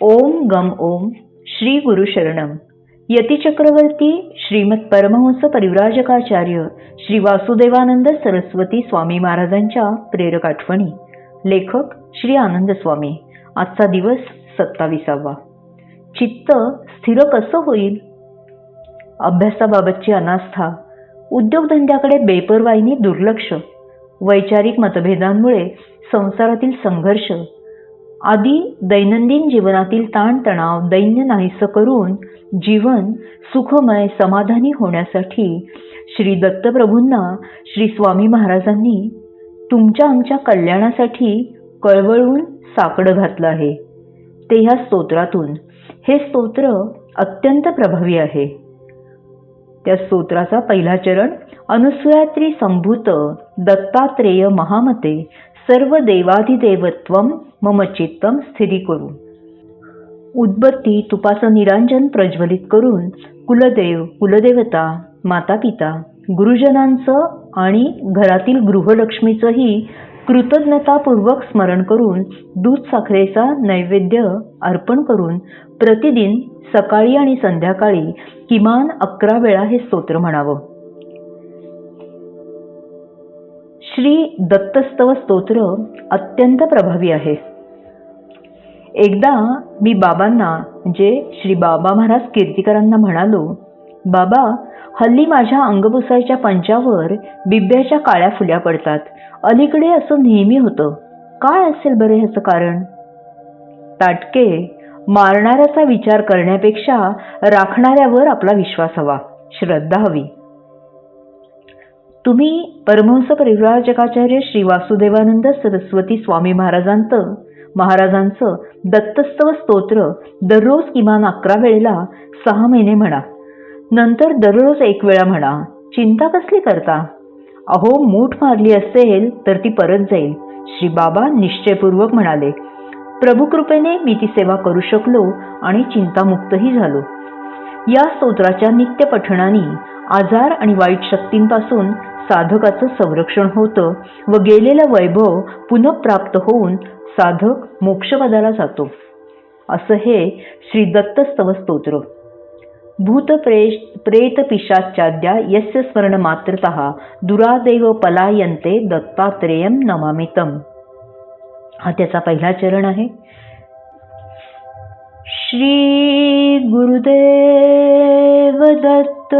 ओम गम ओम श्री गुरु शरणम यतिचक्रवर्ती श्रीमत परमहंस परिव्राजकाचार्य श्री वासुदेवानंद सरस्वती स्वामी महाराजांच्या प्रेरक आठवणी. लेखक श्री आनंद स्वामी. आजचा दिवस सत्ताविसावा. चित्त स्थिर कसं होईल? अभ्यासाबाबतची अनास्था. उद्योगधंद्याकडे बेपरवाईने दुर्लक्ष. वैचारिक मतभेदांमुळे संसारातील संघर्ष. आदी दैनंदिन जीवनातील ताणतणाव दैन्य नाहीसं करून जीवन सुखमय समाधानी होण्यासाठी श्री दत्तप्रभूंना श्री स्वामी महाराजांनी तुमच्या आमच्या कल्याणासाठी कळवळून साकडं घातलं आहे. ते ह्या स्तोत्रातून. हे स्तोत्र अत्यंत प्रभावी आहे. त्या स्तोत्राचा पहिला चरण अनुसूयात्री संभूत दत्तात्रेय महामते सर्व देवाधिदेवत्वम मम चित्तम स्थिरी करू उद्बत्ती तुपाचं निरांजन प्रज्वलित करून कुलदेव कुलदेवता माता पिता गुरुजनांचं आणि घरातील गृहलक्ष्मीचंही कृतज्ञतापूर्वक स्मरण करून दूध साखरेचा नैवेद्य अर्पण करून प्रतिदिन सकाळी आणि संध्याकाळी किमान अकरा वेळा हे स्तोत्र म्हणावं। श्री दत्तस्तव स्तोत्र अत्यंत प्रभावी आहे. एकदा मी बाबांना म्हणजे श्री बाबा महाराज कीर्तिकरांना म्हणालो बाबा हल्ली माझ्या अंगपुसायच्या पंचावर बिब्याच्या काळ्या फुल्या पडतात. अलीकडे असं नेहमी होतं. काय असेल बरे ह्याचं कारण? ताटके मारणाऱ्याचा विचार करण्यापेक्षा राखणाऱ्यावर आपला विश्वास हवा. श्रद्धा हवी. तुम्ही परमहंस परिव्राजकाचार्य श्री वासुदेवानंद सरस्वती स्वामी महाराजांचं महाराजांचं दत्तस्तव स्तोत्र दररोज किमान अकरा वेळेला सहा महिने म्हणा. नंतर दररोज एक वेळा म्हणा. चिंता कसली करता? अहो मूठ मारली असेल तर ती परत जाईल. श्री बाबा निश्चयपूर्वक म्हणाले प्रभुकृपेने मी ती सेवा करू शकलो आणि चिंतामुक्तही झालो. या स्तोत्राच्या नित्य पठणाने आजार आणि वाईट शक्तींपासून साधकाचं संरक्षण होतं व गेलेलं वैभव पुनःप्राप्त होऊन साधक मोक्षपदाला जातो. असं हे श्री दत्तस्तव स्तोत्र भूत प्रेत पिशाच्याद्या यस्य स्मरण मात्रत दुरादेव पलायंते दत्तात्रेयम नमामितम. हा त्याचा पहिला चरण आहे. श्री गुरुदेव तत्